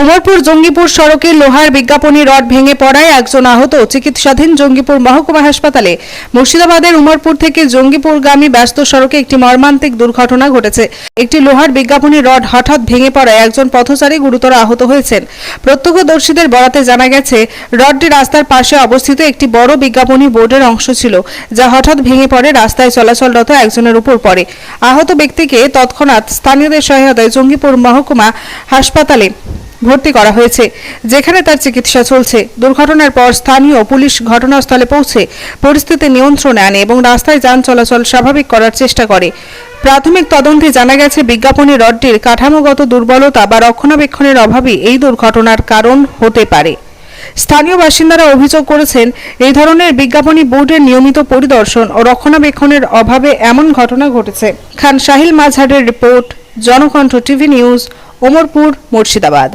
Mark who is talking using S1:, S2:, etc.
S1: উমরপুর জঙ্গিপুর সড়কে লোহার বিজ্ঞাপনী রড ভেঙে পড়ায় একজন আহত চিকিৎসাধীন জঙ্গিপুর মহকুমা হাসপাতালে মুর্শিদাবাদের উমরপুর থেকে জঙ্গিপুরগামী ব্যস্ত সড়কে একটি মর্মান্তিক দুর্ঘটনা ঘটেছে। একটি লোহার বিজ্ঞাপনী রড হঠাৎ ভেঙে পড়ায় একজন পথচারী গুরুতর আহত হয়েছেন। প্রত্যক্ষদর্শীদের বরাতে জানা গেছে, রডটি রাস্তার পাশে অবস্থিত একটি বড় বিজ্ঞাপনী বোর্ডের অংশ ছিল, যা হঠাৎ ভেঙে পড়ে রাস্তায় চলাচলরত একজনের উপর পড়ে। আহত ব্যক্তিকে তৎক্ষণাৎ স্থানীয়দের সহায়তায় জঙ্গিপুর মহকুমা হাসপাতালে ভর্তি করা হয়েছে, যেখানে তার চিকিৎসা চলছে। দুর্ঘটনার পর স্থানীয় পুলিশ ঘটনাস্থলে পৌঁছে পরিস্থিতি নিয়ন্ত্রণে আনে এবং রাস্তায় যান চলাচল স্বাভাবিক করার চেষ্টা করে। প্রাথমিক তদন্তে জানা গেছে, বিজ্ঞাপনী রডটির কাঠামোগত দুর্বলতা বা রক্ষণাবেক্ষণের অভাবই এই দুর্ঘটনার কারণ হতে পারে। স্থানীয় বাসিন্দারা অভিযোগ করেছেন, এই ধরনের বিজ্ঞাপনী বোর্ডের নিয়মিত পরিদর্শন ও রক্ষণাবেক্ষণের অভাবে এমন ঘটনা ঘটেছে। Khan Shahil মাঝহারের report, Janakantha TV news, Omarpur, Murshidabad.